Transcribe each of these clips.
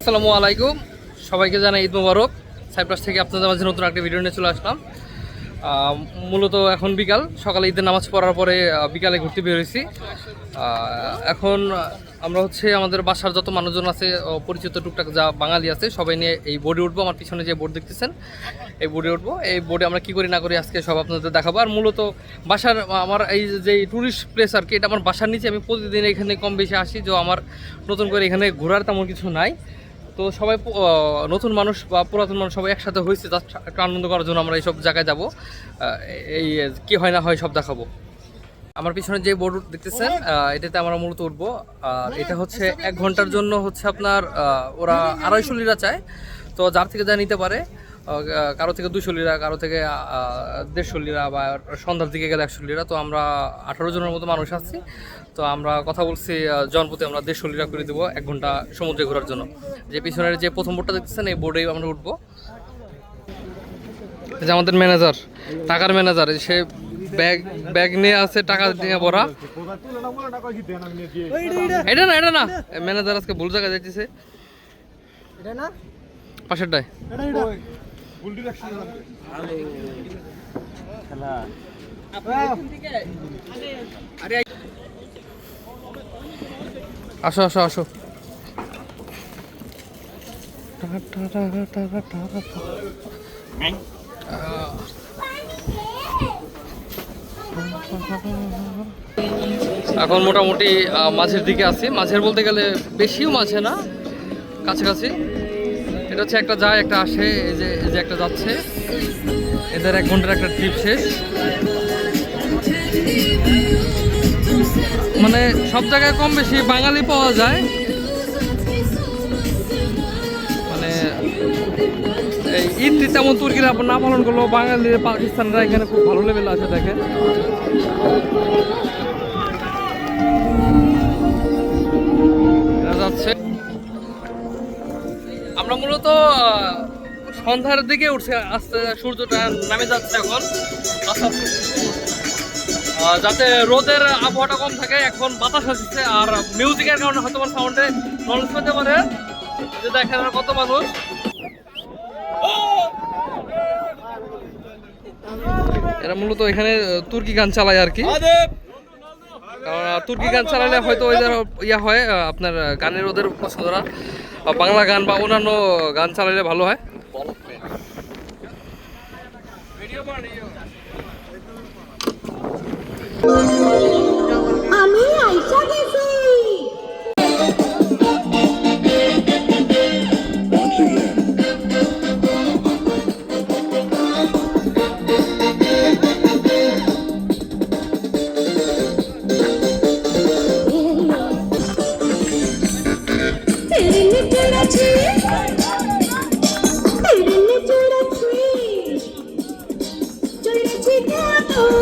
আসসালামু আলাইকুম। সবাইকে জানাই ঈদ মুবারক। সাইপ্রাস থেকে আপনাদের মাঝে নতুন একটা ভিডিও নিয়ে চলে আসলাম। মূলত এখন বিকাল। সকালে ঈদের নামাজ পড়ার পরে বিকালে ঘুরতে বেরোইছি আহ, এখন আমরা হচ্ছে আমাদের বাসার যত মানুষজন আছে পরিচিত টুকটাক যা বাঙালি আছে সবাই নিয়ে এই বোর্ডে উঠবো। আমার পিছনে যে বোর্ড দেখতেছেন এই বোর্ডে উঠবো। এই বোর্ডে আমরা কী করি না করি আজকে সব আপনাদের দেখাবো। আর মূলত বাসার আমার এই যে ট্যুরিস্ট প্লেস আর কি এটা আমার বাসার নিচে। আমি প্রতিদিন এখানে কম বেশি আসি যে আমার নতুন করে এখানে ঘোরার তেমন কিছু নাই। তো সবাই নতুন মানুষ বা পুরাতন মানুষ সবাই একসাথে হয়েছে তার একটু আনন্দ করার জন্য আমরা এইসব জায়গায় যাব। এই কি হয় না হয় সব দেখাবো। আমার পিছনে যে বোর্ড দেখতেছেন এটাতে আমরা মূলত উঠবো। আর এটা হচ্ছে এক ঘণ্টার জন্য হচ্ছে আপনার ওরা আড়াইশো লিরা চায়। তো যার থেকে যা নিতে পারে কারও থেকে দুশো লিরা কারও থেকে দেড়শো লিরা বা সন্ধ্যার দিকে গেলে একশো লিরা। তো আমরা আঠারো জনের মতো মানুষ আছি। তো আমরা কথা বলছি আহ, জনপ্রতি আমরা দেড়শো লিরা করে দেবো এক ঘণ্টা সমুদ্রে ঘোরার জন্য। যে পিছনের যে প্রথম বোর্ডটা দেখতেছেন এই বোর্ডেই আমরা উঠবো। এই যে আমাদের ম্যানেজার টাকার ম্যানেজার সে ব্যাগ ব্যাগ নিয়ে আছে টাকা নিয়ে ভরা। এটা না এটা না। ম্যানেজার আজকে ভুল জায়গায় যাইতেছে। আসো আসো আসো। এখন মোটামুটি মাঝের দিকে আছি। মাঝের বলতে গেলে বেশিও মাঝে না কাছাকাছি। এটা হচ্ছে একটা যায়, একটা আসে, এই যে এই যে একটা যাচ্ছে। এদের এক ঘণ্টার একটা ট্রিপ শেষ। মানে সব জায়গায় কম বেশি বাঙালি পাওয়া যায়। মানে এই ঈদ তেমন তুর্কিরা না পালন করলেও বাঙালি, পাকিস্তানরা এখানে খুব ভালো লেভেল আছে, দেখেন। যাচ্ছে। আমরা মূলত সন্ধ্যার দিকে উঠছে, আস্তে সূর্যটা নামে যাচ্ছে এখন যাতে রোদের আবহাওয়াটা কম থাকে, এখন বাতাস আসছে, আর মিউজিকের কারণে হয়তো সাউন্ডে নলেজ পেতে পারে। যে দেখেন কত মানুষ। এরা মূলত এখানে তুর্কি গান চালায় আর কি। তুর্কি গান চালালে হয়তো ওই ইয়া হয় আপনার গানের ওদের পছন্দরা। বাংলা গান বা অন্যান্য গান চালালে ভালো হয়। আমি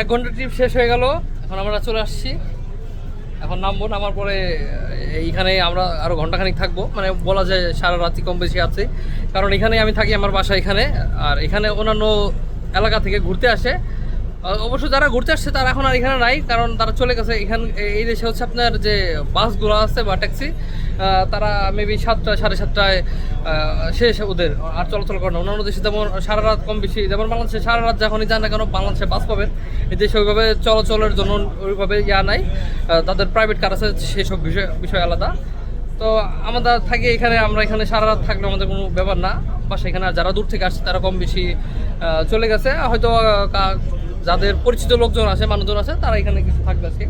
এক ঘণ্টা ট্রিপ শেষ হয়ে গেল। এখন আমরা চলে আসছি। এখন নামবো, নামার পরে এইখানে আমরা আরও ঘন্টাখানিক থাকব। মানে বলা যায় সারা রাতি কম বেশি আছে। কারণ এখানে আমি থাকি, আমার বাসা এখানে। আর এখানে অন্যান্য এলাকা থেকে ঘুরতে আসে। অবশ্য যারা ঘুরতে আসছে, তারা এখন আর এখানে নাই, কারণ তারা চলে গেছে। এখান এই দেশে হচ্ছে আপনার যে বাসগুলো আছে বা ট্যাক্সি তারা মেবি সাতটা, সাড়ে সাতটায় শেষ ওদের আর চলাচল করে না। অন্যান্য দেশে যেমন সারা রাত কম বেশি যেমন বাংলাদেশে সারা রাত যখনই যান না কেন, বাংলাদেশে বাস পাবেন। এই দেশে ওইভাবে চলাচলের জন্য ওইভাবে ইয়া নাই। তাদের প্রাইভেট কার আছে সেসব বিষয় বিষয় আলাদা। তো আমাদের থাকি এখানে, আমরা এখানে সারা রাত থাকলে আমাদের কোনো ব্যাপার না। বা সেখানে যারা দূর থেকে আসছে, তারা কম বেশি চলে গেছে। হয়তো যাদের পরিচিত লোকজন আছে, মানুষজন আছে, তারা এখানে কিছু থাকবে আজকে।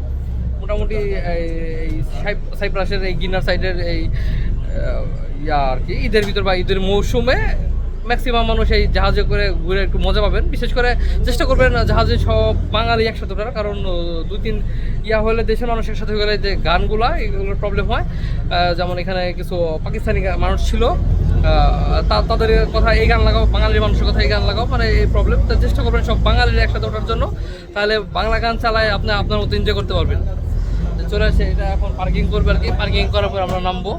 মোটামুটি এই এই সাইপ- সাইপ্রাসের এই গিনার সাইডের এই ইয়া আর কি, ঈদের ভিতর বা ঈদের মৌসুমে ম্যাক্সিমাম মানুষ এই জাহাজে করে ঘুরে একটু মজা পাবেন। বিশেষ করে চেষ্টা করবেন জাহাজে সব বাঙালি একসাথে ওঠার, কারণ দুই তিন ইয়া হলে দেশের মানুষ একসাথে গেলে যে গানগুলা, এগুলোর প্রবলেম হয়। যেমন এখানে কিছু পাকিস্তানি মানুষ ছিল তাদের কথা এই গান লাগাও, বাঙালির মানুষের কথা এই গান লাগাও মানে এই প্রবলেম তো চেষ্টা করবেন সব বাঙালির একসাথে ওঠার জন্য। তাহলে বাংলা গান চালায় আপনি আপনার মতো এনজয় করতে পারবেন। চলে আসে, এটা এখন পার্কিং করবে আর কি। পার্কিং করার পর আমরা নামবো।